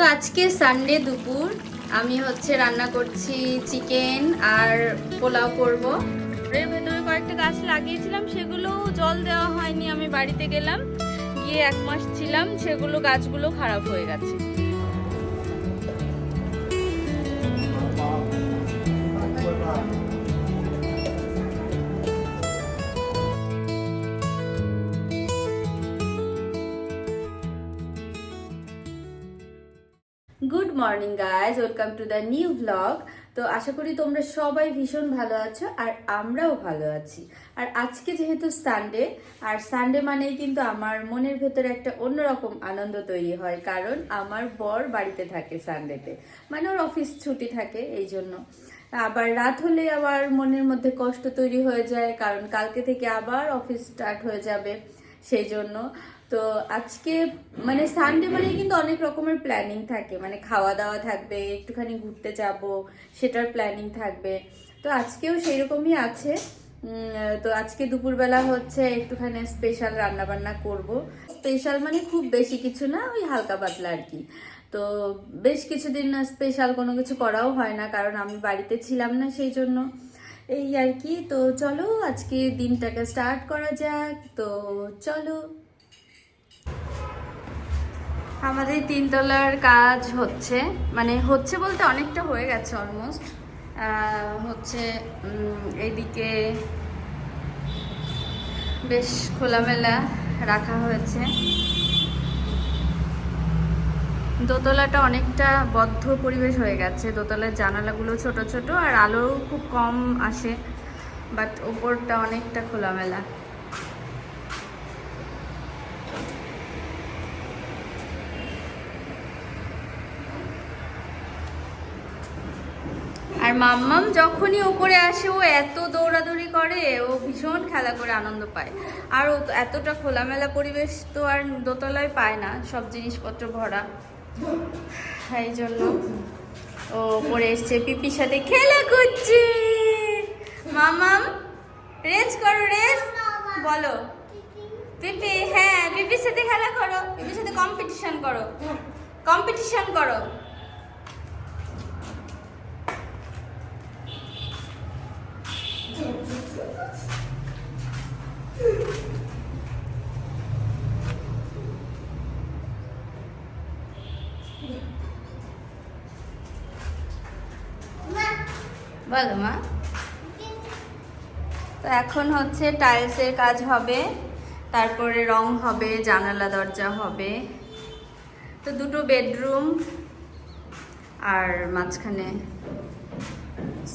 তো আজকে সানডে দুপুর, আমি হচ্ছে রান্না করছি চিকেন আর পোলাও করব। এর ভেতরে কয়েকটা গাছ লাগিয়েছিলাম, সেগুলো জল দেওয়া হয়নি, আমি বাড়িতে গেলাম, গিয়ে এক মাস ছিলাম, সেগুলো গাছগুলো খারাপ হয়ে গেছে। Morning guys welcome to the new blog তো আশা করি তোমরা সবাই ভীষণ ভালো আছো আর আমরাও ভালো আছি। আর আজকে যেহেতু সানডে আর সানডে মানেই কিন্তু আমার মনের ভেতরে একটা অন্যরকম আনন্দ তৈরি হয়, কারণ আমার বর বাড়িতে থাকে সানডেতে মানে ওর অফিস ছুটি থাকে, এই জন্য। আবার রাত হলে আবার মনের মধ্যে কষ্ট তৈরি হয়ে যায়, কারণ কালকে থেকে আবার অফিস স্টার্ট হয়ে যাবে, সেই জন্য। তো আজকে মানে সানডে মানে কিন্তু অনেক রকমের প্ল্যানিং থাকে। মানে খাওয়া দাওয়া থাকবে, একটুখানি ঘুরতে যাব, সেটার প্ল্যানিং থাকবে। তো আজকেও সেই রকমই আছে তো আজকে দুপুরবেলা হচ্ছে একটুখানি স্পেশাল রান্না বান্না করব। স্পেশাল মানে খুব বেশি কিছু না, ওই হালকা পাতলা আর কি। তো বেশ কিছুদিন স্পেশাল কোনো কিছু করাও হয় না, কারণ আমি বাড়িতে ছিলাম না সেই জন্য। এই আর কি, তো চলো আজকে দিনটাকে স্টার্ট করা যাক। তো চলো। আমাদের তিনতলার কাজ হচ্ছে মানে হচ্ছে বলতে অনেকটা হয়ে গেছে অলমোস্ট হচ্ছে এইদিকে বেশ খোলামেলা রাখা হয়েছে। দোতলাটা অনেকটা বদ্ধ পরিবেশ হয়ে গেছে। দোতলার জানালাগুলো ছোট ছোট আর আলো খুব কম আসে বাট ওপরটা অনেকটা খোলামেলা। মাম্মাম যখনই ওপরে আসে, ও এত দৌড়াদৌড়ি করে, ও ভীষণ খেলা করে আনন্দ পায়। আর ও এতটা খোলামেলা পরিবেশ তো আর দোতলায় পায় না, সব জিনিসপত্র ভরা। এই জন্য ও ওপরে এসছে পিপির সাথে খেলা করছে। মামাম রেস করো, রেস। বলো। পিপি হ্যাঁ পিপির সাথে খেলা করো। পিপির সাথে কম্পিটিশন করো। কম্পিটিশন করো। বলো মা তো এখন হচ্ছে টাইলসের কাজ হবে, তারপরে রং হবে, জানালা, দরজা হবে। তো দুটো বেডরুম আর মাঝখানে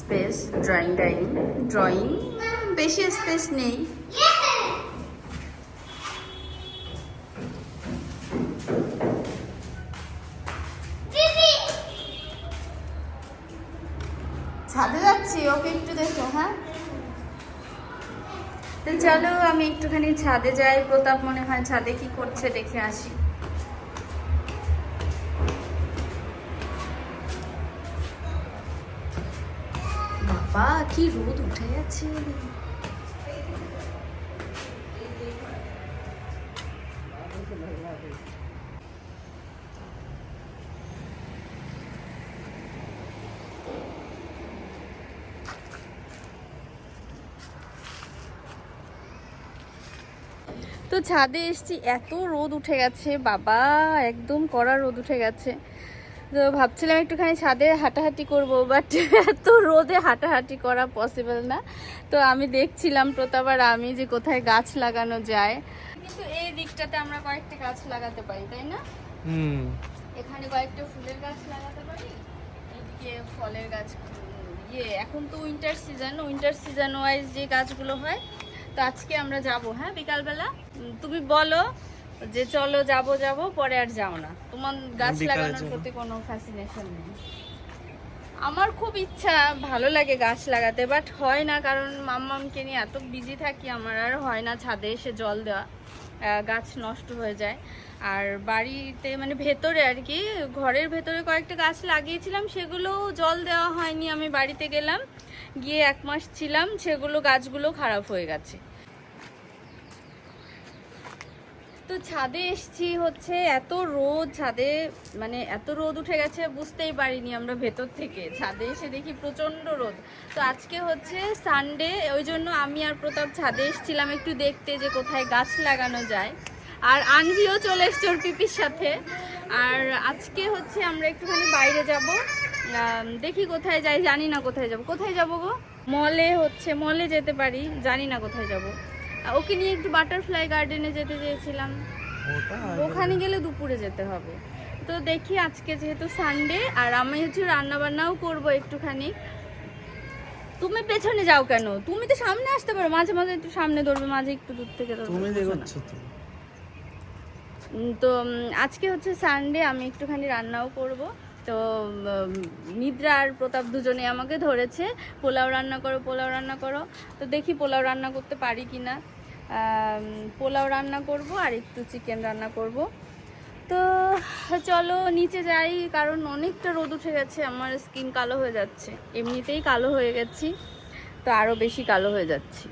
স্পেস ড্রয়িং ডাইনিং ড্রয়িং বেশি স্পেস নেই। চলো, আমি একটুখানি ছাদে যাই। প্রতাপ মনে হয় ছাদে কি করছে দেখে আসি। বাবা, কি রোদ উঠে গেছে। তো ছাদে এসছি এত রোদ উঠে গেছে বাবা একদম কড়া রোদ উঠে গেছে। তো ভাবছিলাম একটুখানি ছাদে হাঁটাহাঁটি করব বাট এত রোদে হাঁটাহাঁটি করা পসিবল না। তো আমি দেখছিলাম প্রতাপ আর আমি যে কোথায় গাছ লাগানো যায়। কিন্তু এই দিকটাতে আমরা কয়েকটা গাছ লাগাতে পারি তাই না? হুম। এখানে কয়েকটা ফুলের গাছ লাগাতে পারি এদিকে ফলের গাছ ইয়ে এখন তো winter season winter season wise যে গাছগুলো হয় তো আজকে আমরা যাব হ্যাঁ বিকালবেলা? তুমি বলো যে চলো যাব যাব পরে আর যাও না। তোমার গাছ লাগানোর প্রতি কোনো ফ্যাসিনেশন নেই। আমার খুব ইচ্ছা ভালো লাগে গাছ লাগাতে বাট হয় না কারণ মাম্মামকে নিয়ে এত বিজি থাকি আমার আর হয় না ছাদে এসে জল দেওয়া। গাছ নষ্ট হয়ে যায়। আর বাড়িতে মানে ভেতরে আর কি ঘরের ভেতরে কয়েকটা গাছ লাগিয়েছিলাম সেগুলো জল দেওয়া হয়নি। আমি বাড়িতে গেলাম গিয়ে এক মাস ছিলাম, সেগুলো গাছগুলো খারাপ হয়ে গেছে। তো ছাদে এসছি হচ্ছে, এত রোদ ছাদে মানে এত রোদ উঠে গেছে বুঝতেই পারিনি আমরা ভেতর থেকে। ছাদে এসে দেখি প্রচণ্ড রোদ। তো আজকে হচ্ছে সানডে ওই জন্য আমি আর প্রতাপ ছাদে এসেছিলাম একটু দেখতে যে কোথায় গাছ লাগানো যায়। আর আনভিও চলে এসছে ওর পিপির সাথে। আর আজকে হচ্ছে আমরা একটুখানি বাইরে যাব। দেখি কোথায় যাই জানি না কোথায় যাব। কোথায় যাব গো? মলে হচ্ছে মলে যেতে পারি জানি না কোথায় যাব। ওকে নিয়ে একটু বাটারফ্লাই গার্ডেনে যেতে চেয়েছিলাম। ওখানে গেলে দুপুরে যেতে হবে। তো দেখি আজকে যেহেতু সানডে আর আমি হচ্ছে রান্না বান্নাও করব একটুখানি। তুমি পেছনে যাও কেন? তুমি তো সামনে আসতে পারো মাঝে মাঝে একটু সামনে ধরবে মাঝে একটু দূর থেকে তুমি। তো। আজকে হচ্ছে সানডে আমি একটুখানি রান্নাও করব। তো নিদ্রা আর প্রতাপ দুজনে আমাকে ধরেছে। পোলাও রান্না করো, পোলাও রান্না করো। তো দেখি পোলাও রান্না করতে পারি কি না পোলাও রান্না করব আর একটু চিকেন রান্না করব। তো, চলো নিচে যাই, কারণ অনেকটা রোদ উঠে গেছে। আমার স্কিন কালো হয়ে যাচ্ছে। এমনিতেই কালো হয়ে গেছি, তো আরও বেশি কালো হয়ে যাচ্ছি।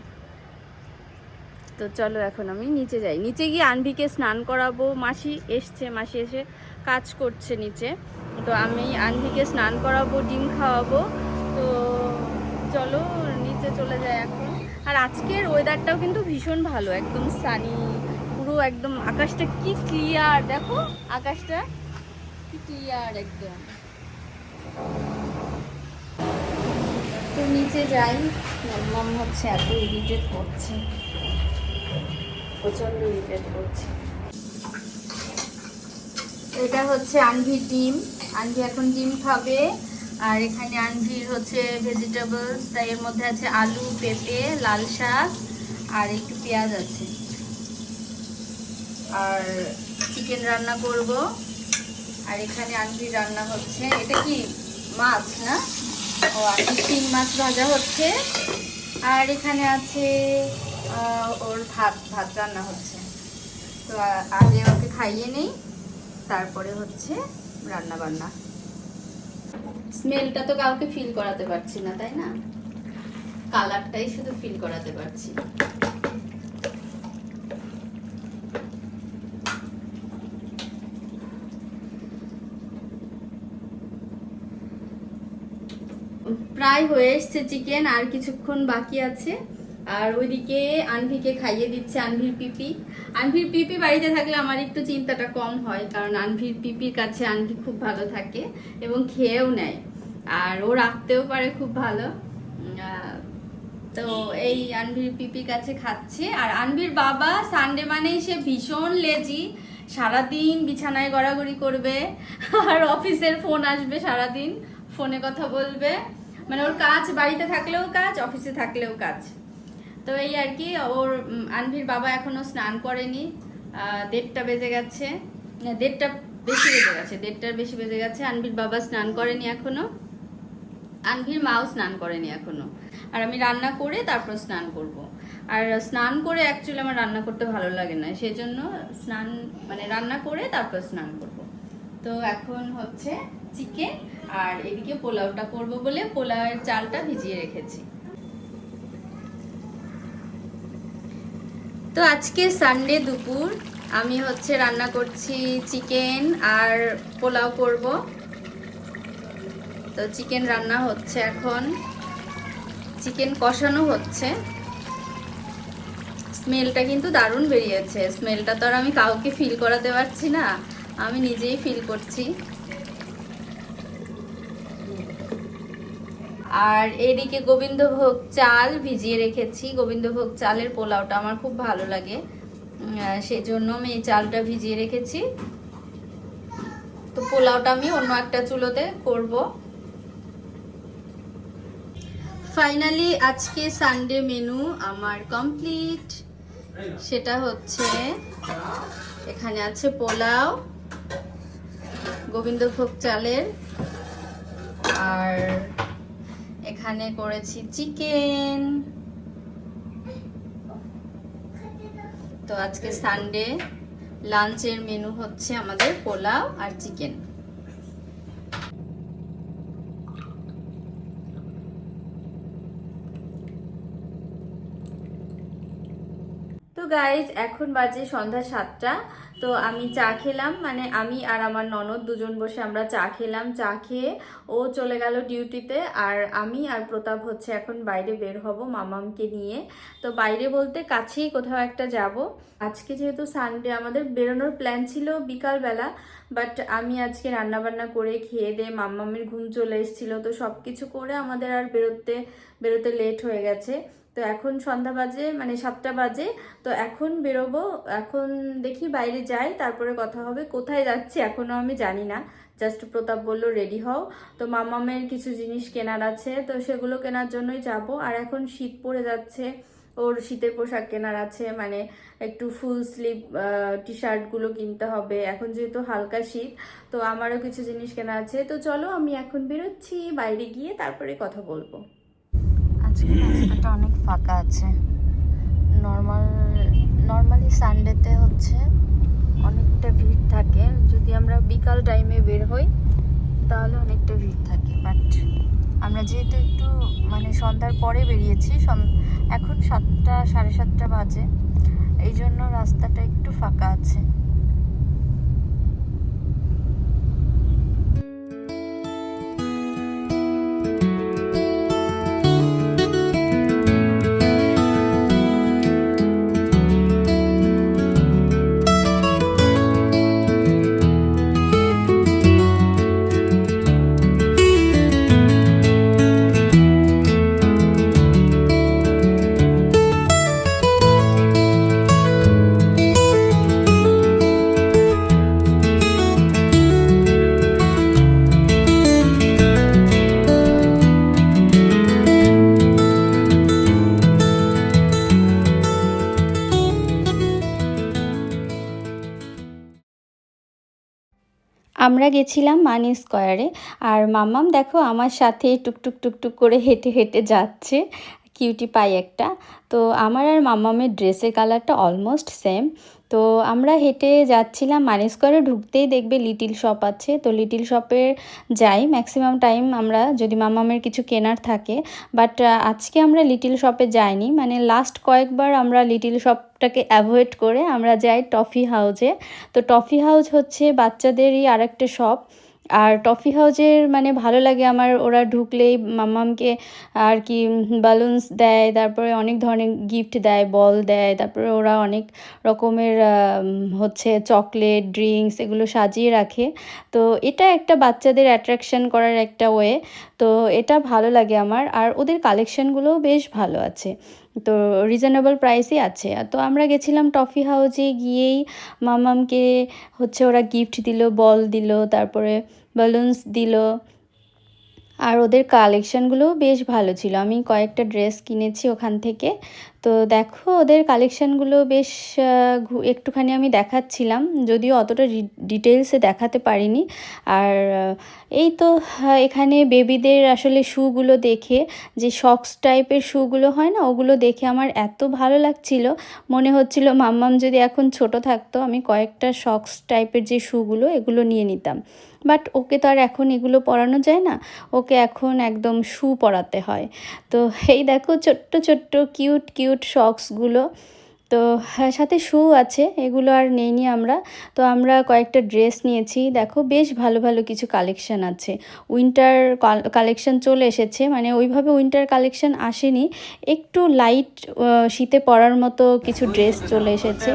তো চলো এখন আমি নিচে যাই। নিচে গিয়ে আনভিকে স্নান করাবো। মাসি এসছে, মাসি এসে কাজ করছে নিচে। তো আমি আনভিকে স্নান করাবো, ডিম খাওয়াবো। তো চলো, নিচে চলে যাই এখন। আর আজকের ওয়েদারটাও কিন্তু ভীষণ ভালো, একদম সানি পুরো একদম আকাশটা কি ক্লিয়ার দেখো আকাশটা কি ক্লিয়ার একদম। তো নিচে যাই মাম হচ্ছে এত ইরিটেট করছে প্রচণ্ড ইরিটেট করছে। এটা হচ্ছে আনভির ডিম। আনভি এখন ডিম খাবে। আর এখানে আনভির হচ্ছে ভেজিটেবলস তাই এর মধ্যে আছে আলু, পেঁপে, লাল শাক, আর একটু পেঁয়াজ আছে। আর চিকেন রান্না করব। আর এখানে আনভির রান্না হচ্ছে, এটা কি মাছ না? ও আনভির তিন মাছ ভাজা হচ্ছে। আর এখানে আছে ওর ভাত ভাত রান্না হচ্ছে। তো আগে ওকে খাইয়ে নেই। তারপরে হচ্ছে রান্না বান্না স্মেলটা তো কাউকে ফিল করাতে পারছি না, তাই না? কালারটাই শুধু ফিল করাতে পারছি। প্রায় হয়ে এসছে চিকেন আর কিছুক্ষণ বাকি আছে। আর ওইদিকে আনভিকে খাইয়ে দিচ্ছে আনভির পিপি। আনভির পিপি বাড়িতে থাকলে আমার একটু চিন্তাটা কম হয়, কারণ আনভির পিপির কাছে আনভি খুব ভালো থাকে এবং খেয়েও নেয়। আর ও রাখতেও পারে খুব ভালো। তো এই আনভির পিপির কাছে খাচ্ছে। আর আনভির বাবা সানডে মানেই সে ভীষণ লেজি সারাদিন বিছানায় গড়াগড়ি করবে, আর অফিসের ফোন আসবে সারাদিন ফোনে কথা বলবে। মানে ওর কাজ, বাড়িতে থাকলেও কাজ, অফিসে থাকলেও কাজ। তো এই আর কি, ওর আনভির বাবা এখনও স্নান করেনি। দেড়টা বেজে গেছে। দেড়টা বেশি বেজে গেছে, দেড়টার বেশি বেজে গেছে। আনভির বাবা স্নান করেনি এখনও। আনভির মাও স্নান করেনি এখনও। আর আমি রান্না করে তারপর স্নান করব। আর স্নান করে অ্যাকচুয়ালি আমার রান্না করতে ভালো লাগে না সেই জন্য স্নান মানে রান্না করে তারপর স্নান করব। তো এখন হচ্ছে চিকেন, আর এদিকে পোলাওটা করব বলে পোলাওয়ের চালটা ভিজিয়ে রেখেছি। তো আজকে সানডে দুপুর, আমি হচ্ছে রান্না করছি চিকেন আর পোলাও করব। তো চিকেন রান্না হচ্ছে এখন। চিকেন কষানো হচ্ছে। স্মেলটা কিন্তু দারুণ বেরিয়েছে। স্মেলটা তো আর আমি কাউকে ফিল করাতে পারছি না। আমি নিজেই ফিল করছি। আর এদিকে গোবিন্দভোগ চাল ভিজিয়ে রেখেছি। গোবিন্দভোগ চালের পোলাওটা আমার খুব ভালো লাগে। সেই জন্য আমি এই চালটা ভিজিয়ে রেখেছি। তো পোলাওটা আমি অন্য একটা চুলোতে করব। ফাইনালি আজকে সানডে মেনু আমার কমপ্লিট। সেটা হচ্ছে এখানে আছে পোলাও, গোবিন্দভোগ চালের, আর এখানে করেছি চিকেন। তো আজকে সানডে লাঞ্চের মেনু হচ্ছে আমাদের পোলাও আর চিকেন। তো গাইজ এখন বাজে সন্ধ্যা সাতটা। তো আমি চা খেলাম মানে আমি আর আমার ননদ দুজন বসে আমরা চা খেলাম। চা খেয়ে ও চলে গেল ডিউটিতে আর আমি আর প্রতাপ হচ্ছে এখন বাইরে বের হব মামামকে নিয়ে। তো বাইরে বলতে কাছেই কোথাও একটা যাব। আজকে যেহেতু সানডে আমাদের বেরোনোর প্ল্যান ছিল বিকালবেলা বাট আমি আজকে রান্নাবান্না করে খেয়ে দিয়ে মাম্মামের ঘুম চলে এসেছিল। তো সব কিছু করে আমাদের আর বেরোতে বেরোতে লেট হয়ে গেছে। তো এখন সন্ধ্যা বাজে মানে সাতটা বাজে। তো এখন বেরোবো, এখন দেখি বাইরে যাই, তারপরে কথা হবে, কোথায় যাচ্ছি এখনও আমি জানি না। জাস্ট প্রতাপ বলল, রেডি হও। তো মামামের কিছু জিনিস কেনার আছে, তো সেগুলো কেনার জন্যই যাব। আর এখন শীত পড়ে যাচ্ছে, ওর শীতের পোশাক কেনার আছে মানে একটু ফুল স্লিভ টি শার্টগুলো কিনতে হবে। এখন যেহেতু হালকা শীত, তো আমারও কিছু জিনিস কেনা আছে। তো চলো, আমি এখন বেরোচ্ছি, বাইরে গিয়ে তারপরে কথা বলব। আজকে রাস্তাটা অনেক ফাঁকা আছে। নর্মাল নর্মালি সানডেতে হচ্ছে, অনেকটা ভিড় থাকে। যদি আমরা বিকাল টাইমে বের হই, তাহলে অনেকটা ভিড় থাকে। বাট আমরা যেহেতু একটু মানে সন্ধ্যার পরে বেরিয়েছি এখন সাতটা, সাড়ে সাতটা বাজে। এই জন্য রাস্তাটা একটু ফাঁকা আছে। আমরা গেছিলাম মানি স্কোয়ারে। আর মাম্মাম দেখো আমার সাথে টুকটুক টুকটুক করে হেঁটে হেঁটে যাচ্ছে, কিউটি পাই একটা। তো আমার আর মাম্মামের ড্রেসের কালারটা অলমোস্ট সেম তো আমরা হেঁটে যাচ্ছিলাম মানে স্কোয়ারে, ঢুকতেই দেখবে লিটিল শপ আছে। তো লিটিল শপে যাই ম্যাক্সিমাম টাইম আমরা, যদি মামামের কিছু কেনার থাকে। বাট আজকে আমরা লিটিল শপে যাইনি। মানে লাস্ট কয়েকবার আমরা লিটিল শপটাকে অ্যাভয়েড করে আমরা যাই টফি হাউজে। তো টফি হাউজ হচ্ছে বাচ্চাদেরই আর একটা শপ। আর টফি হাউজের মানে ভালো লাগে আমার। ওরা ঢুকলেই মাম্মামকে আর কি বালুনস দেয়, তারপরে অনেক ধরনের গিফট দেয় বল দেয়, তারপরে ওরা অনেক রকমের হচ্ছে চকলেট ড্রিঙ্কস এগুলো সাজিয়ে রাখে। তো এটা একটা বাচ্চাদের অ্যাট্রাকশন করার একটা ওয়ে তো এটা ভালো লাগে আমার। আর ওদের কালেকশনগুলোও বেশ ভালো আছে। তো রিজনেবল প্রাইসই আছে। তো আমরা গেছিলাম টফি হাউজে গিয়েই মামামকে হচ্ছে ওরা গিফট দিল বল দিল, তারপরে বালুনস দিল। আর ওদের কালেকশানগুলোও বেশ ভালো ছিল। আমি কয়েকটা ড্রেস কিনেছি ওখান থেকে। তো দেখো, ওদের কালেকশানগুলো বেশ একটুখানি আমি দেখাচ্ছিলাম, যদিও অতটা ডিটেলসে দেখাতে পারিনি। আর এই তো এখানে বেবিদের আসলে শ্যুগুলো দেখে, যে শক্স টাইপের শ্যুগুলো হয় না, ওগুলো দেখে আমার এত ভালো লাগছিল। মনে হচ্ছিল, মাম্মাম যদি এখন ছোট থাকতো, আমি কয়েকটা শক্স টাইপের যে শ্যুগুলো এগুলো নিয়ে নিতাম। বাট ওকে তো আর এখন এগুলো পরানো যায় না, ওকে এখন একদম শু পরাতে হয়। তো এই দেখো, ছোট্ট ছোট্ট কিউট কিউট শক্সগুলো তো হ্যাঁ, সাথে শু আছে এগুলো আর নেইনি আমরা। তো আমরা কয়েকটা ড্রেস নিয়েছি। দেখো বেশ ভালো ভালো কিছু কালেকশন আছে। উইন্টার কালেকশন চলে এসেছে। মানে ওইভাবে উইন্টার কালেকশন আসেনি। একটু লাইট শীতে পরার মতো কিছু ড্রেস চলে এসেছে।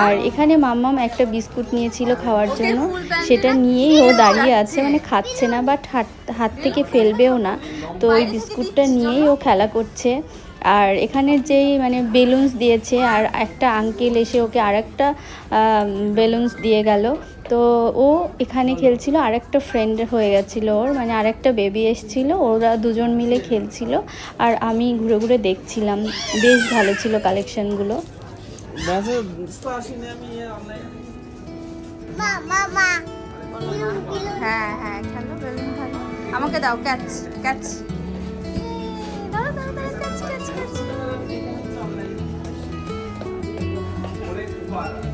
আর এখানে মাম্মাম একটা বিস্কুট নিয়েছিল খাওয়ার জন্য। সেটা নিয়েই ও দাঁড়িয়ে আছে। মানে খাচ্ছে না বাট হাত হাত থেকে ফেলবেও না। তো ওই বিস্কুটটা নিয়েই ও খেলা করছে। আর এখানে যেই মানে বেলুনস দিয়েছে আর একটা আঙ্কেল এসে ওকে আর একটা বেলুনস দিয়ে গেল। তো ও এখানে খেলছিল আর একটা ফ্রেন্ড হয়ে গেছিল ওর মানে আর একটা বেবি এসছিল ওরা দুজন মিলে খেলছিল। আর আমি ঘুরে ঘুরে দেখছিলাম বেশ ভালো ছিল কালেকশনগুলো হ্যাঁ হ্যাঁ আমাকে দাও ক্যাচ ক্যাচ ধন্যবাদ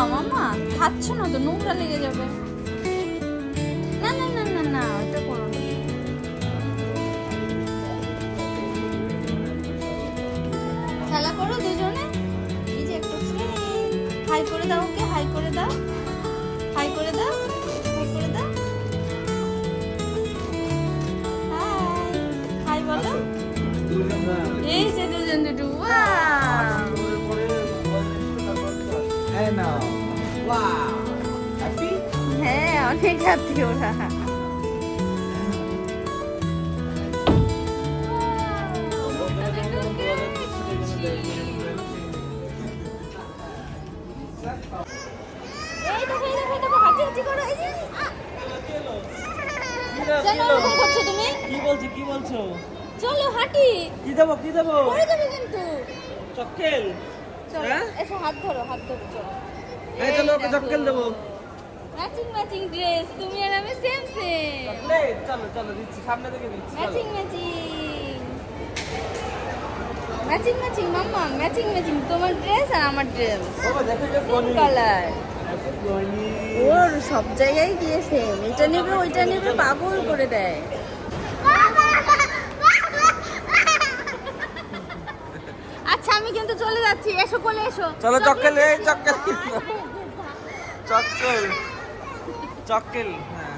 দাও মামা খাচ্ছ না তো নোংরা লেগে যাবে। না না না না না ওটা করো না। খেলা করো দুজনে। এই যে একটা হাই করে দাও ওকে হাই করে দাও। হাই করে দাও হাই করে দাও। হাই বলো। এই যে দুজন দুটো ওয়াও কেন ওরকম করছ তুমি? কি বলছো কি বলছো? চলো হাঁটি। কি দেবো কি দেবো? পড়ে যাবে কিন্তু। চক্কেল চলো হ্যাঁ? এসো হাত ধরো হাত ধরো চলো। এই চলো ওকে দেবো। ম্যাচিং ম্যাচিং ড্রেস তুমি আর আমি সেম সেম চলো চলো দিচ্ছি সামনে থেকে দিচ্ছি matching matching matching matching mamma matching matching তোমার ড্রেস আর আমার ড্রেস কালার ওর সব জায়গায় গিয়ে সেম এটা নেবে ওইটা নেবে পাগল করে দেয়। আচ্ছা আমি কিন্তু চলে যাচ্ছি। এসো কোলে এসো। চলো চক্কেল এই চক্কেল চক্কেল। চক্কেল হ্যাঁ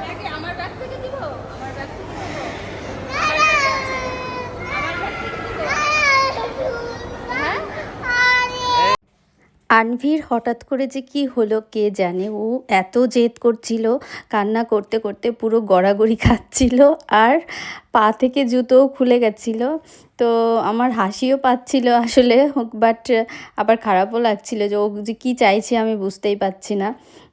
ব্যাগে আমার ব্যাগ থেকে দিব আমার ব্যাগ থেকে দিব আমার ব্যাগে আছে। আমার ব্যাগ থেকে দিব হ্যাঁ আনভির হঠাৎ করে যে কি হলো, কে জানে? ও এত জেদ করছিল, কান্না করতে করতে পুরো গড়াগড়ি খাচ্ছিল আর পা থেকে জুতোও খুলে গেছিল। তো আমার হাসিও পাচ্ছিল আসলে বাট আবার খারাপও লাগছিল যে ও যে কী চাইছে আমি বুঝতেই পারছি না।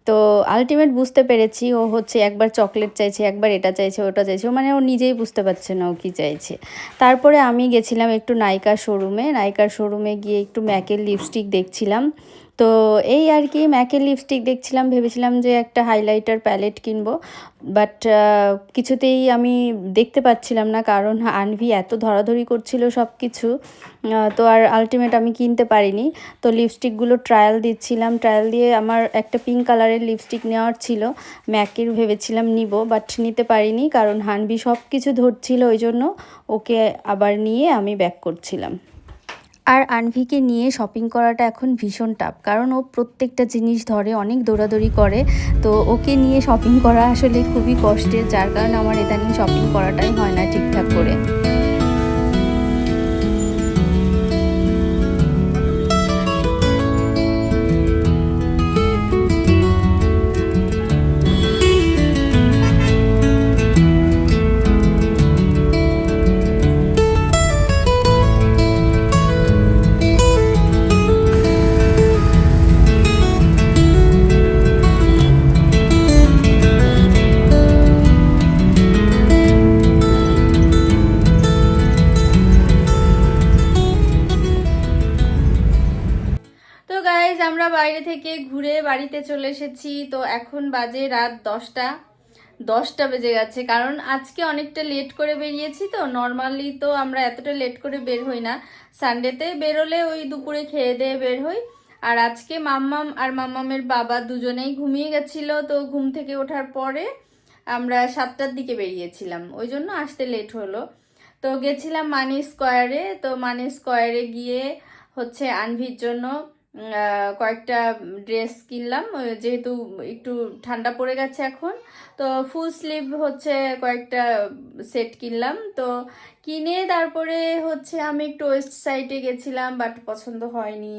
তো আলটিমেট বুঝতে পেরেছি, ও হচ্ছে একবার চকলেট চাইছে, একবার এটা চাইছে, ওটা চাইছে মানে ও নিজেই বুঝতে পারছে না ও কী চাইছে। তারপরে আমি গেছিলাম একটু নাইকার শোরুমে নাইকার শোরুমে গিয়ে একটু ম্যাকের লিপস্টিক দেখছিলাম। তো এই আর কি, ম্যাকের লিপস্টিক দেখছিলাম, ভেবেছিলাম যে একটা হাইলাইটার প্যালেট কিনবো। বাট কিছুতেই আমি দেখতে পাচ্ছিলাম না, কারণ আনভি এত ধরাধরি করছিল সব কিছু তো আর আলটিমেট আমি কিনতে পারিনি। তো লিপস্টিকগুলো ট্রায়াল দিচ্ছিলাম ট্রায়াল দিয়ে আমার একটা পিঙ্ক কালারের লিপস্টিক নেওয়ার ছিল। ম্যাকের ভেবেছিলাম নিব বাট নিতে পারিনি, কারণ হানভি সব কিছু ধরছিল, ওই জন্য ওকে আবার নিয়ে আমি ব্যাক করছিলাম। আর আনভিকে নিয়ে শপিং করাটা এখন ভীষণ টাফ কারণ ও প্রত্যেকটা জিনিস ধরে, অনেক দৌড়াদৌড়ি করে। তো ওকে নিয়ে শপিং করা আসলে খুবই কষ্টের, যার কারণে আমার ইদানিং শপিং করাটাই হয় না ঠিকঠাক করে। বাড়িতে চলে এসেছি। তো এখন বাজে রাত দশটা। দশটা বেজে গেছে। কারণ আজকে অনেকটা লেট করে বেরিয়েছি তো। নর্মালি তো আমরা এতটা লেট করে বের হই না। সানডেতে বেরোলে ওই দুপুরে খেয়ে দিয়ে বের হই। আর আজকে মাম্মাম আর মাম্মামের বাবা দুজনেই ঘুমিয়ে গেছিল। তো ঘুম থেকে ওঠার পরে আমরা সাতটার দিকে বেরিয়েছিলাম। ওই জন্য আসতে লেট হলো। তো গেছিলাম মানি স্কোয়ারে। তো মানি স্কোয়ারে গিয়ে হচ্ছে আনভির জন্য কয়েকটা ড্রেস কিনলাম যেহেতু একটু ঠান্ডা পড়ে গেছে এখন, তো ফুল স্লিভ হচ্ছে কয়েকটা সেট কিনলাম, তো কিনে তারপরে হচ্ছে আমি একটু ওয়েস্ট সাইডে গেছিলাম, বাট পছন্দ হয়নি।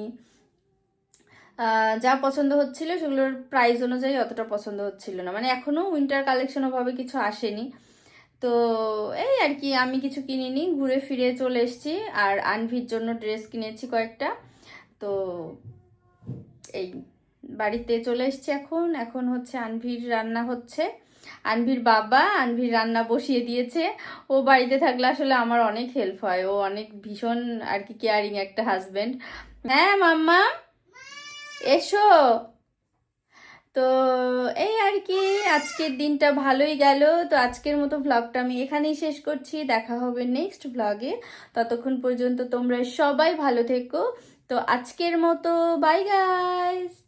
যা পছন্দ হচ্ছিল সেগুলোর প্রাইস অনুযায়ী অতটা পছন্দ হচ্ছিল না মানে এখনও উইন্টার কালেকশন ওভাবে কিছু আসেনি। তো এই আর কি, আমি কিছু কিনিনি, ঘুরে ফিরে চলে এসেছি, আর আনভির জন্য ড্রেস কিনেছি কয়েকটা। তো এই বাড়িতে চলে এসেছি এখন। এখন হচ্ছে আনভির রান্না হচ্ছে। আনভির বাবা, আনভির রান্না বসিয়ে দিয়েছে। ও বাড়িতে থাকলে আসলে আমার অনেক হেল্প হয়। ও অনেক ভীষণ আর কি কেয়ারিং একটা হাজবেন্ড হ্যাঁ মাম্মা? এসো। তো এই আর কি, আজকের দিনটা ভালোই গেল। তো আজকের মতো ভ্লগটা আমি এখানেই শেষ করছি। দেখা হবে নেক্সট ভ্লগে ততক্ষণ পর্যন্ত তোমরা সবাই ভালো থেকো। তো আজকের মতো বাই গাইস